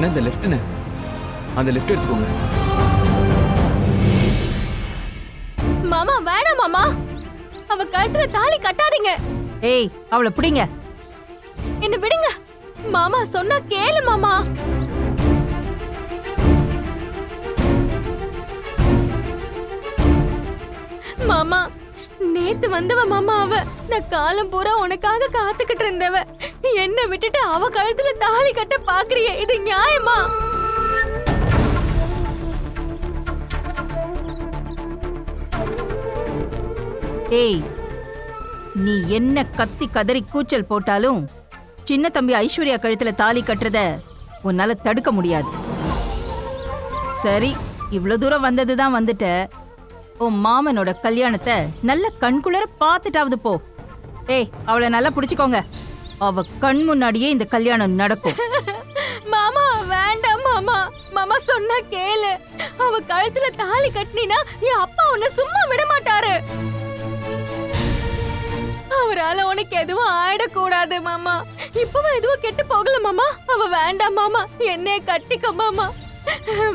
இதான் இந்த லெஃப்ட்னு அந்த லெஃப்ட் எடுத்துக்கோங்க. மாமா வேணாம் மாமா. அவ கழுத்துல தாலி கட்டாதீங்க. ஏய் அவளை பிடிங்க. என்ன விடுங்க. மாமா சொன்னா கேளு மாமா. மாமா நேத்து வந்தவ மாமா அவ. நான் காலம் பூரா உனக்காக காத்துக்கிட்டு இருந்தவ. என்ன விட்டுட்டு அவ கழுத்துல தாலி கட்ட பாக்குறிய? இது நியாயமா? ஏய் நீ என்ன கத்தி கதறி கூச்சல் போட்டாலும் சின்ன தம்பி ஐஸ்வர்யா கழுத்துல தாலி கட்டுறத உன்னால தடுக்க முடியாது. சரி இவ்வளவு தூரம் வந்ததுதான் வந்துட்ட. உன் மாமனோட கல்யாணத்தை நல்ல கண்குளர பார்த்துட்டாவது போ. ஏய் அவளை நல்லா பிடிச்சுக்கோங்க. அவ கண் முன்னாடியே இந்த கல்யாணம் நடக்கும். மாமா வேண்டாம் மாமா. மாமா சொன்னா கேளு. அவ கழுத்துல தாலி கட்டினா என் அப்பா உன்னை சும்மா விட மாட்டாரு. அவரால உனக்கு எதுவும் ஆயிடக்கூடாது மாமா. இப்பவும் எதுவும் கெட்டு போகல மாமா. அவ வேண்டாம் மாமா. என்னைய கட்டிக்க மாமா.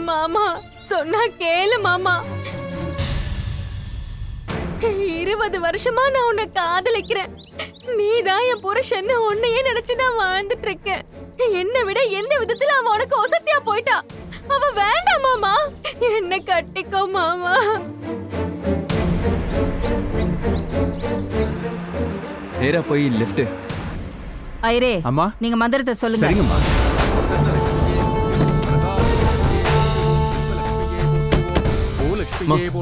மாமா சொன்னா கேளு மாமா. இருபது வருஷமா நான் உன்னை காதலிக்கிறேன். நீதான் என் புருஷன். உன்னையே நினைச்சு நான் வாழ்ந்துட்டு இருக்கேன். என்னை விட எந்த விதத்துல அவன் உனக்கு ஒசத்தியா போயிட்டா? அவ வேண்டாம் மாமா. என்ன கட்டிக்கோ மாமா. நேரா போய் லெஃப்ட் ஐரே அம்மா? நீங்க மந்திரத்தை சொல்லுங்க. சரிங்கம்மா.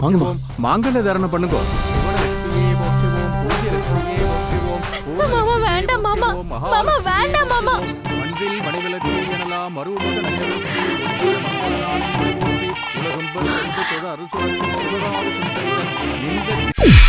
வாங்கம்மா. மாங்கல்ய தாரணம் பண்ணுங்க. வேண்டாம் மாமா வேண்டாம் மாமா. மண்ணில் மணிவிளக்கு எனலாம் நகரில். உலகம் தொழ அருள் இந்த